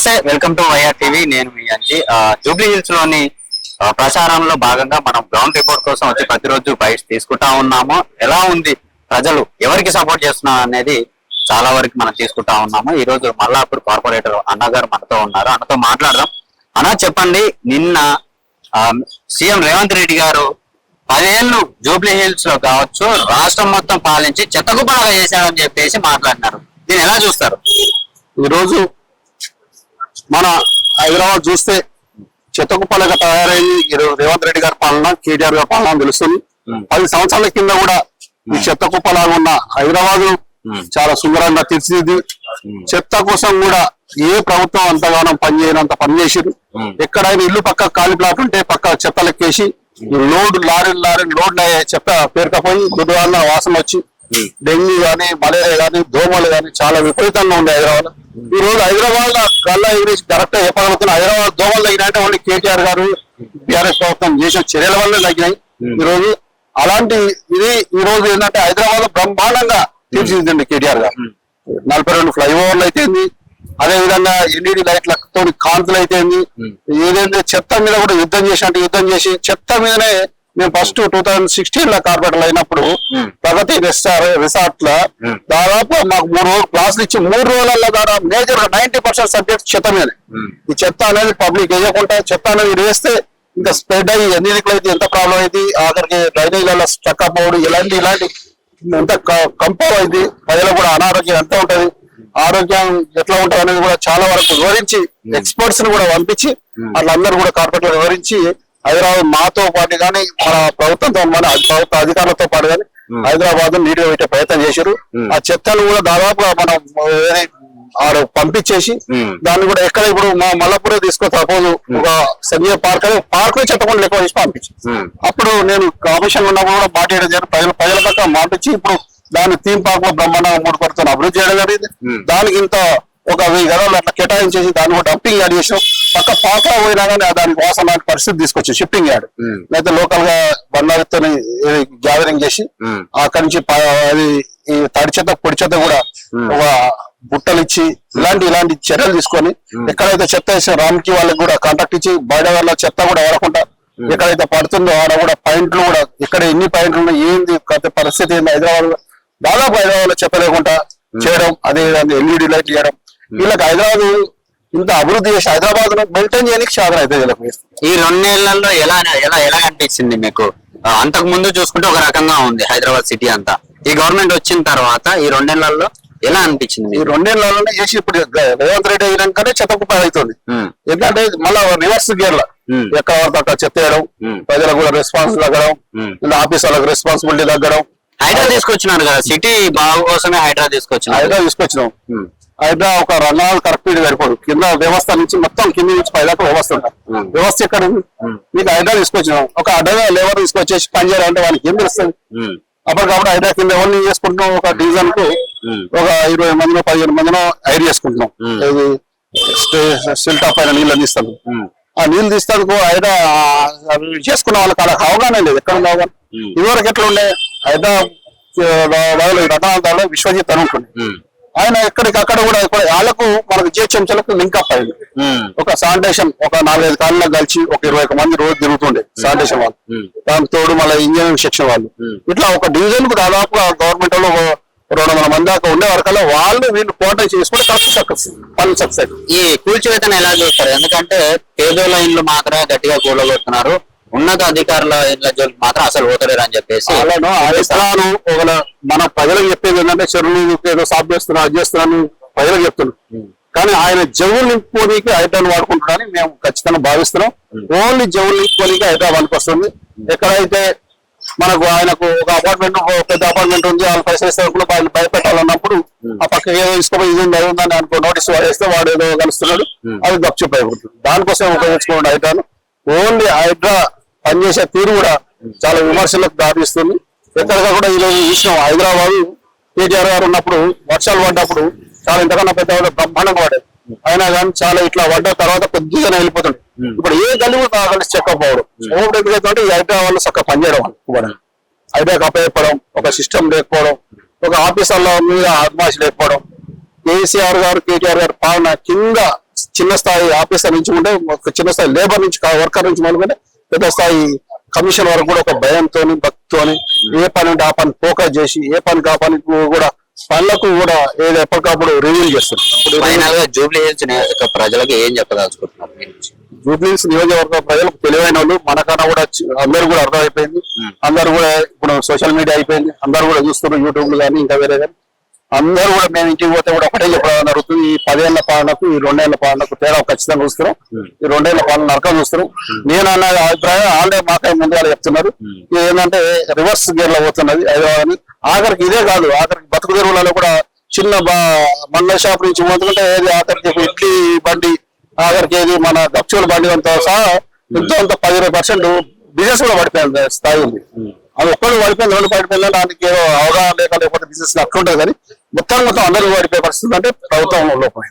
నమస్తే. Welcome to YR TV నేను మీ Anji. Jubilee హిల్స్లోని ప్రచారంలో భాగంగా మనం గ్రౌండ్ రిపోర్ట్ కోసం వచ్చి ప్రతిరోజు బయట తీసుకుంటా ఉన్నాము. ఎలా ఉంది ప్రజలు? ఎవరికి సపోర్ట్ చేస్తున్నారు అనేది చాలా వరకు మనం తీసుకుంటా ఉన్నాము. ఈ రోజు మల్లాపూర్ కార్పొరేటర్ అన్నగారు మనతో ఉన్నారు. అన్నతో మాట్లాడదాం. అన్న చెప్పండి. నిన్న సీఎం రేవంత్ రెడ్డి గారు పదేళ్ళు జూబ్లీ హిల్స్లో కావచ్చు రాష్ట్రం మొత్తం పాలించి చెత్తకుప్పలాగా చేశారని చెప్పేసి మాట్లాడినారు. దీన్ని ఎలా చూస్తారు? ఈరోజు మన హైదరాబాద్ చూస్తే చెత్తకుప్పలుగా తయారైంది ఈరోజు రేవంత్ రెడ్డి గారి పాలన కేటీఆర్ గారి పాలన తెలుస్తుంది. పది సంవత్సరాల కింద కూడా ఈ చెత్తకుప్పలాగా ఉన్న హైదరాబాద్. చాలా సుందరంగా తీర్చిదిద్ది చెత్త కోసం కూడా ఏ ప్రభుత్వం అంతగానో పనిచేయనంత పనిచేసారు. ఎక్కడైనా ఇల్లు పక్క ఖాళీ ప్లాట్ ఉంటే పక్క చెత్త లెక్కేసి లోడ్ లారీ లారీ లోడ్ అయ్యే చెత్త పేరుకపోయి గుడ్డువాళ్ళ వాసన వచ్చి. డెంగ్యూ గానీ మలేరియా గానీ దోమలు గానీ చాలా విపరీతంగా ఉంది హైదరాబాద్. ఈ రోజు హైదరాబాద్లో గల్లా ఎగిరేసి కరెక్ట్ చెప్పగలుగుతున్నా హైదరాబాద్ దోమలు తగ్గినాయంటే ఓన్లీ కేటీఆర్ గారు బీఆర్ఎస్ ప్రభుత్వం చేసిన చర్యల వల్ల తగ్గినాయి. Hmm. ఈ రోజు అలాంటి ఇది ఈ రోజు ఏంటంటే హైదరాబాద్లో బ్రహ్మాండంగా తీర్చిదిద్దండి కేటీఆర్ గారు. Hmm. నలభై రెండు ఫ్లైఓవర్లు అయితేంది అదే విధంగా ఎల్ఈడి లైట్లతో కాంతులు అయితేంది Hmm. ఏదైతే చెత్త మీద కూడా యుద్ధం చేసినట్టు యుద్ధం చేసి చెత్త మీదనే మేము ఫస్ట్ టూ థౌజండ్ సిక్స్టీన్లో కార్పొరేటర్ అయినప్పుడు Hmm. ప్రగతి రిసార్ట్లో Hmm. దాదాపు మాకు మూడు రోజులు క్లాసులు ఇచ్చి మూడు రోజులలో దాదాపు మేజర్గా నైన్టీ పర్సెంట్ సబ్జెక్ట్ చెత్త మీద. ఈ చెత్త అనేది పబ్లిక్ వేయకుండా చెత్త అనేది వేస్తే ఇంకా స్ప్రెడ్ అయ్యి ఎన్ని అయితే ఎంత ప్రాబ్లం అయింది ఆఖరికి డ్రైనేజీలలో స్టక్ అప్ అవ్వడం ఇలాంటి ఇలాంటి ఎంత కంపౌ అయింది. ప్రజలకు కూడా అనారోగ్యం ఎంత ఉంటది ఆరోగ్యం ఎట్లా ఉంటది అనేది కూడా చాలా వరకు వివరించి ఎక్స్పర్ట్స్ని కూడా పంపించి వాళ్ళందరూ కూడా కార్పొరేట్లు వివరించి హైదరాబాద్ మాతో పాటు కానీ మన ప్రభుత్వంతో మన ప్రభుత్వ అధికారులతో పాటు కానీ హైదరాబాద్ నీటిగా పెట్టే ప్రయత్నం చేశారు ఆ చెత్తను కూడా దాదాపుగా మనం ఆడ పంపించేసి. దాన్ని కూడా ఎక్కడ ఇప్పుడు మా మల్లపురే తీసుకో సపోజ్ ఒక సంజయ్ పార్క్ అని పార్క్లో చెత్త కూడా ఎక్కువ చేసి పంపించి. అప్పుడు నేను కమిషన్ ఉన్నప్పుడు కూడా మాట్లాడడం జరిగింది. ప్రజల ప్రజల పక్క మాటించి ఇప్పుడు దాన్ని థీమ్ పార్క్లో బ్రహ్మాండంగా మూడు పడుతున్న అభివృద్ధి చేయడం జరిగింది. దానికి ఇంత ఒక వెయ్యి గదాలు అట్లా కేటాయించేసి దాన్ని కూడా డంపింగ్ యాడ్ చేసాం పక్క పాక పోయినా కానీ దానికి వాసన లాంటి పరిస్థితి తీసుకొచ్చి షిప్పింగ్ యాడ్. లేకపోతే లోకల్గా బండాలతో గ్యాదరింగ్ చేసి. అక్కడి నుంచి అది ఈ తడి చెత్త పొడి చెత్త కూడా ఒక బుట్టలు ఇచ్చి ఇలాంటి ఇలాంటి చర్యలు తీసుకొని ఎక్కడైతే చెత్త వేసిన రామ్కి వాళ్ళకి కూడా కాంటాక్ట్ ఇచ్చి బయట వాళ్ళ చెత్త కూడా వాడకుండా ఎక్కడైతే పడుతుందో ఆడ కూడా పాయింట్లు కూడా ఇక్కడ ఎన్ని పాయింట్లు ఉన్నాయి ఏంది పరిస్థితి ఏంది హైదరాబాద్లో దాదాపు హైదరాబాద్లో చెత్త లేకుండా చేయడం అదే ఎల్ఈడి లైట్ చేయడం వీళ్ళకి హైదరాబాద్ ఇంత అభివృద్ధి చేసి హైదరాబాద్ మెయింటైన్ చేయడానికి సాధన అయితే ఈ రెండేళ్ళలో ఎలా ఎలా ఎలా అనిపించింది మీకు? అంతకు ముందు చూసుకుంటే ఒక రకంగా ఉంది హైదరాబాద్ సిటీ అంతా. ఈ గవర్నమెంట్ వచ్చిన తర్వాత ఈ రెండేళ్ళలో ఎలా అనిపించింది ఈ రెండేళ్ళలోనే చేసి ఇప్పుడు రేవంత్ రెడ్డి అయినాకనే చెత్త కుప్ప అవుతుంది ఎందుకంటే మళ్ళా రివర్స్ గేర్ లా. ఎక్కడ అక్కడ చెత్త వేయడం. ప్రజలకు కూడా రెస్పాన్స్ తగ్గడం ఆఫీస్ వాళ్ళకి రెస్పాన్సిబిలిటీ తగ్గడం. హైడ్రా తీసుకొచ్చినారు కదా సిటీ బాగు కోసమే హైడ్రా తీసుకొచ్చినారు. హైడ్రా తీసుకొచ్చినాం. హైడ్రా ఒక రంగాలు కరెక్ట్ సరిపోదు కింద వ్యవస్థ నుంచి మొత్తం కింద నుంచి పై దాకా వ్యవస్థ Hmm. వ్యవస్థ ఎక్కడ ఉంది Hmm. మీకు హైడ్రా తీసుకొచ్చినాం ఒక అడ్డగా లేబర్ తీసుకొచ్చేసి పని చేయాలంటే వాళ్ళకి ఏం తెలుస్తుంది అప్పటికప్పుడు హైడ్రా కింద ఎవరిని చేసుకుంటున్నాం ఒక డివిజన్కు ఒక ఇరవై మందినో పదిహేను మందినో హైర్ చేసుకుంటున్నాం Hmm. సిల్టా పైన నీళ్ళు అందిస్తాను ఉమ్, ఆ నీళ్ళు హైడ్రా అవి చేసుకున్న వాళ్ళకి అలా అవగాహన లేదు ఎక్కడ అవగాహన Hmm. ఇదివరకు ఎట్లా ఉండే హైడ్రా రతనాలు విశ్వజిత్ అని ఉంటుంది ఆయన ఎక్కడికి అక్కడ కూడా ఇక్కడ వాళ్ళకు మనకు జిహెచ్ఎంసీలకు లింక్ అప్ అయింది ఒక శానిటేషన్ ఒక నాలుగైదు కాలంలో కలిసి ఒక ఇరవై ఒక మంది రోజు తిరుగుతుండే శానిటేషన్ వాళ్ళు. దానికి తోడు మళ్ళీ ఇంజనీరింగ్ సెక్షన్ వాళ్ళు. ఇట్లా ఒక డివిజన్కు దాదాపుగా గవర్నమెంట్ ఒక రెండు వందల మంది దాకా ఉండే వరకల్లా వాళ్ళు వీళ్ళు కోట చేసుకుని కరెక్ట్ సక్సెస్ పని సక్సెస్. ఈ కూల్చివేతను ఎలా చూస్తారు? ఎందుకంటే పేదోళ్ళ ఇండ్లు మాత్రమే గట్టిగా కూలగొడుతున్నారు. ఉన్నత అధికారుల జోలికి మాత్రం అసలు పోతలేరు అని చెప్పేసి ఆదేశాలను ఒకవేళ మన ప్రజలకు చెప్పేది ఏంటంటే చెరువులు ఏదో సాఫ్ చేస్తున్నా అది చేస్తున్నాను ప్రజలకు చెప్తున్నాం కానీ ఆయన జవులు నింపుకోనికి హైదరాబాద్ వాడుకుంటున్నారని మేము ఖచ్చితంగా భావిస్తున్నాం. ఓన్లీ జవులు నింపుకోనికి హైదరాబాద్కి వస్తుంది. ఎక్కడైతే మనకు ఆయనకు ఒక అపార్ట్మెంట్ పెద్ద అపార్ట్మెంట్ ఉంది వాళ్ళు కూడా వాళ్ళు భయపెట్టాలన్నప్పుడు ఆ పక్క ఏదో తీసుకోపోయి ఇది ఉందని అనుకో నోటీస్ వాడేస్తే వాడు ఏదో కలుస్తున్నాడు అది గప్చుప్ అయిపోతుంది. దానికోసం ఉపయోగించుకోండి హైడ్రాను ఓన్లీ హైడ్రా పనిచేసే తీరు కూడా చాలా విమర్శలకు దారిస్తుంది ఎక్కడిగా కూడా ఈరోజు చూసినాం హైదరాబాద్ కేటీఆర్ గారు ఉన్నప్పుడు వర్షాలు పడ్డప్పుడు చాలా ఇంతకన్నా పెద్ద బ్రహ్మాండంగా పడేది అయినా కానీ చాలా ఇట్లా పడ్డ తర్వాత కొద్దిగానే వెళ్ళిపోతుంది. ఇప్పుడు ఏ గల్లి కూడా కలిసి చెకప్ అవడం ఓపెన్ ఎందుకైతే అంటే ఈ హైదరాబాద్ వాళ్ళు చక్కగా పనిచేయడం వాళ్ళు హైదరాబాద్ అప్పచెప్పడం ఒక సిస్టమ్ లేకపోవడం ఒక ఆఫీసర్ల మీద ఆత్మాష లేకపోవడం. కేసీఆర్ గారు కేటీఆర్ గారు పాలన కింద చిన్న స్థాయి ఆఫీసర్ నుంచి ఉంటే ఒక చిన్న స్థాయి లేబర్ నుంచి వర్కర్ నుంచి మొదలుకుంటే పెద్ద స్థాయి కమిషన్ వరకు కూడా ఒక భయంతో భక్తితోని ఏ పని ఆ పని ఫోకస్ చేసి ఏ పనికి ఆ పనికి కూడా పనులకు కూడా ఏదో ఎప్పటికప్పుడు రివ్యూ చేస్తారు గా జూబ్లీ హిల్స్ నియోజక ప్రజలకు ఏం చెప్పదలుచుకుంటున్నారు? జూబ్లీస్ నియోజకవర్గ ప్రజలకు తెలివైన వాళ్ళు మనకన్నా కూడా అందరూ కూడా అర్థమైపోయింది Hmm. అందరూ కూడా ఇప్పుడు సోషల్ మీడియా అయిపోయింది అందరూ కూడా చూస్తున్నారు యూట్యూబ్ కానీ ఇంకా వేరే కానీ అందరూ కూడా మేము ఇంటికి పోతే కూడా ఒకటే చెప్పడం జరుగుతుంది. ఈ పదేళ్ళ పాలనకు ఈ రెండేళ్ళ పాలనకు తేడా ఖచ్చితంగా చూస్తున్నాం. ఈ రెండేళ్ళ పాలన నరకం చూస్తున్నాం. నేను అన్న అభిప్రాయం ఆల్రెడీ మాకై ముందుగా చెప్తున్నారు. ఇది ఏంటంటే రివర్స్ గేర్లో పోతున్నది హైదరాబాద్ అని ఆఖరికి ఇదే కాదు ఆఖరికి బతుకు తెరువులలో కూడా చిన్న మండల షాప్ నుంచి మొదలుకుంటే ఏది ఆఖరికి ఇడ్లీ బండి ఆఖరికి ఏది మన గప్చుల బండి అంతా సహా ఎంతో అంత పది పర్సెంట్ బిజినెస్ కూడా పడిపోయింది స్థాయి ఉంది. అది ఒక్కడు పడిపోయింది రెండు పడిపోయింది దానికి ఏదో అవగాహన లేక లేకపోతే బిజినెస్ అట్లుంటది కానీ మొత్తం మొత్తం అందరూ పడిపోయే పరిస్థితి అంటే ప్రభుత్వం లోపం